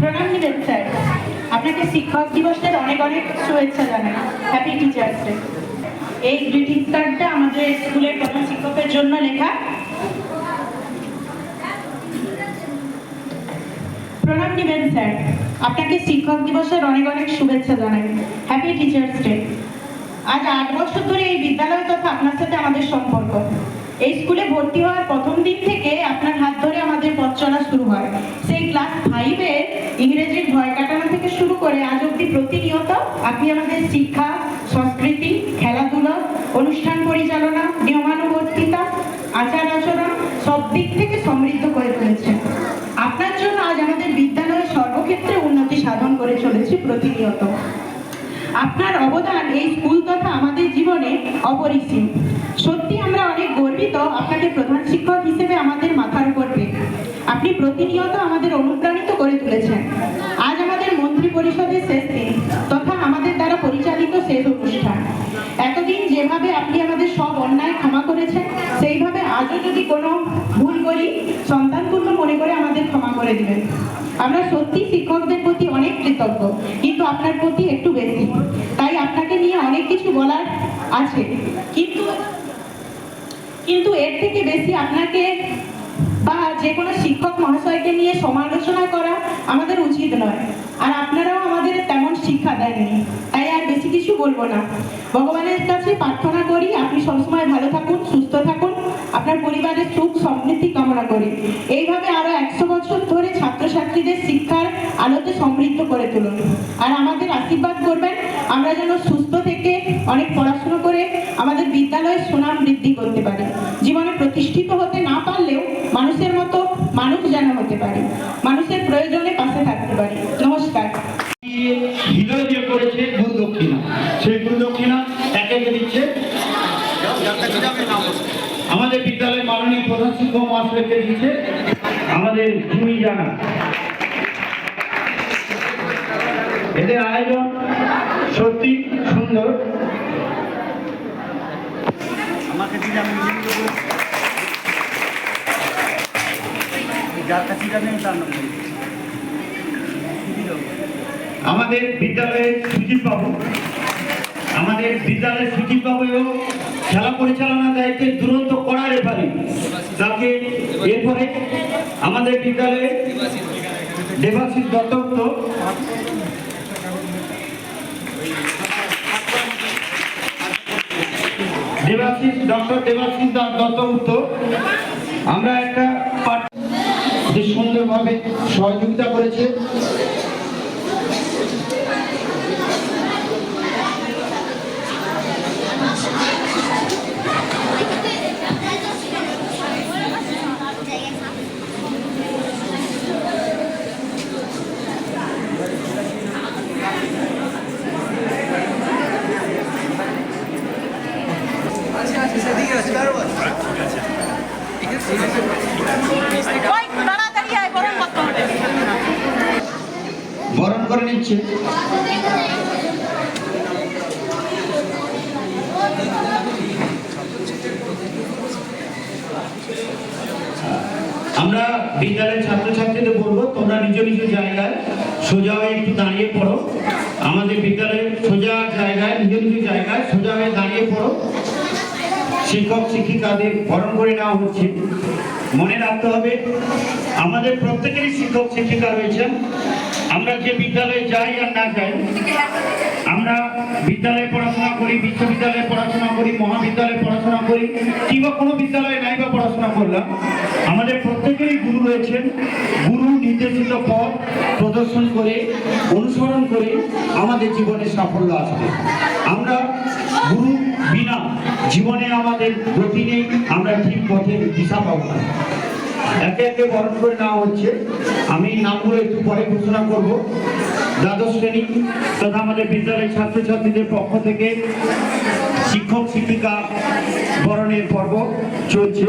প্রণাম স্যার। আপনাকে শিক্ষক দিবসের অনেক অনেক শুভেচ্ছা জানাই। হ্যাপি টিচার্স ডে এই কার্ডটা আমাদের স্কুলের প্রধান শিক্ষকের জন্য লেখা। প্রণাম নিবেন, স্যার। আপনাকে শিক্ষক দিবসের অনেক অনেক শুভেচ্ছা জানাই। হ্যাপি টিচার্স ডে আজ আট বছর ধরে এই বিদ্যালয় তথা আপনার সাথে আমাদের সম্পর্ক। এই স্কুলে ভর্তি হওয়ার প্রথম দিন থেকে আপনার হাত ধরে আমাদের পথ চলা শুরু হয়। সেই ইংরেজির ভয় কাটানো থেকে শুরু করে আজ অব্দি প্রতিনিয়ত আপনি আমাদের শিক্ষা, সংস্কৃতি, খেলাধুলা, অনুষ্ঠান পরিচালনা, নিয়মানুবর্তিতা, আচার আচরণ, সব দিক থেকে সমৃদ্ধ করে তুলেছেন। আপনার জন্য আজ আমাদের বিদ্যালয় সর্বক্ষেত্রে উন্নতি সাধন করে চলেছে প্রতিনিয়ত। আপনার অবদান এই স্কুল তথা আমাদের জীবনে অপরিসীম। সত্যি আমরা অনেক গর্বিত আপনাকে প্রধান শিক্ষক হিসেবে আমাদের মাথার উপর পেয়ে। আপনি প্রতিনিয়ত আমাদের অনুপ্রাণিত করে তুলেছেন। আজ আমাদের মন্ত্রী পরিষদের শেষ দিন তথা আমাদের দ্বারা পরিচালিত শেষ অনুষ্ঠান। এতদিন যেভাবে আপনি আমাদের সব অন্যায় ক্ষমা করেছেন, সেইভাবে আজও যদি কোনো ভুল করি সন্তানতুল্য মনে করে আমাদের ক্ষমা করে দিবেন। আমরা সত্যি শিক্ষকদের প্রতি অনেক কৃতজ্ঞ, কিন্তু আপনার প্রতি একটু বেশি। তাই আপনাকে নিয়ে অনেক কিছু বলার আছে। কিন্তু কিন্তু এর থেকে বেশি আপনাকে বা যে কোনো শিক্ষক মহাশয়কে নিয়ে সমালোচনা করা আমাদের উচিত নয়। আর আপনারাও আমাদের তেমন শিক্ষা দেননি। তাই আর বেশি কিছু বলব না। ভগবানের কাছে প্রার্থনা করি, আপনি সবসময় ভালো থাকুন, সুস্থ থাকুন। আপনার পরিবারের সুখ, সমৃদ্ধি কামনা করি। এইভাবে আরও সমৃদ্ধ করে তুলুন। আর আমাদের আশীর্বাদ করবেন, আমরা যেন সুস্থ থেকে অনেক পড়াশুনো করে আমাদের বিদ্যালয়ের সুনাম বৃদ্ধি করতে পারি। জীবনে প্রতিষ্ঠিত হতে না পারলেও মানুষের মতো মানুষ যেন হতে পারি। মানুষের প্রয়োজনে পাশে থাকতে পারি। নমস্কার। হৃদয় যে করেছে আমাদের বিদ্যালয়ের মাননীয় প্রধান শিক্ষক মহাশয়কে দিচ্ছে আমাদের জুই জানা এদের আয়োজন সত্যি সুন্দর আমাকে দিলে আমি। যার কাছে যাবেন তার নাম বলব। কি দিল? আমাদের বিদ্যালয়ের সুজিত বাবু আমাদের বিদ্যালয়ের সুজিত বাবু এবং খেলা পরিচালনার দায়িত্বে দুরন্ত কড়া রেফারি তাকে এরপরে আমাদের বিদ্যালয়ে দেবাশিস দত্তগুপ্ত দেবাশিস ডক্টর দেবাশিস দত্ত উত্তর। আমরা একটা সুন্দরভাবে সহযোগিতা করেছে ওই তাড়াতাড়ি আয় গরম করতে হবে বরণ করে নিচ্ছে। আমরা বিদ্যালয়ের ছাত্রছাত্রীদের বলব, তোমরা নিজ নিজ জায়গায় সোজা হয়ে একটু দাঁড়িয়ে পড়ো। আমাদের বিদ্যালয়ের সোজা জায়গায়, নিজ নিজ জায়গায় সোজা হয়ে দাঁড়িয়ে পড়ো। শিক্ষক, শিক্ষিকাদের বরণ করে নেওয়া হচ্ছে। মনে রাখতে হবে, আমাদের প্রত্যেকেরই শিক্ষক, শিক্ষিকা রয়েছেন আমরা যে বিদ্যালয়ে যাই আর না যাই, আমরা বিদ্যালয়ে পড়াশোনা করি, বিশ্ববিদ্যালয়ে পড়াশোনা করি, মহাবিদ্যালয়ে পড়াশোনা করি, কিংবা কোনো বিদ্যালয়ে নাই বা পড়াশোনা করলাম, আমাদের প্রত্যেকেরই গুরু রয়েছেন। গুরু নির্দেশিত পথ প্রদর্শন করে, অনুসরণ করে আমাদের জীবনে সাফল্য আসবে। আমরা গুরু বিনা, জীবনে আমাদের গতি নেই, আমরা ঠিক পথে দিশা পাবো না। একে একে বরণ করে নেওয়া হচ্ছে। আমি নামগুলো একটু পরে ঘোষণা করব। দ্বাদশ শ্রেণি তথা আমাদের বিদ্যালয়ের ছাত্রছাত্রীদের পক্ষ থেকে শিক্ষক শিক্ষিকা বরণের পর্ব চলছে।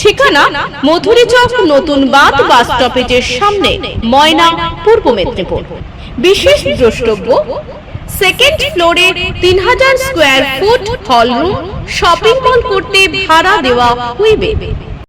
ঠিকানা মধুরী চক, নতুন বাঁধ বাস স্টপেজের সামনে, ময়না, পূর্ব মেদিনীপুর। বিশেষ দ্রষ্টব্য সেকেন্ড ফ্লোরে তিন হাজার square foot hall room shopping mall করতে ভাড়া দেওয়া হইবে।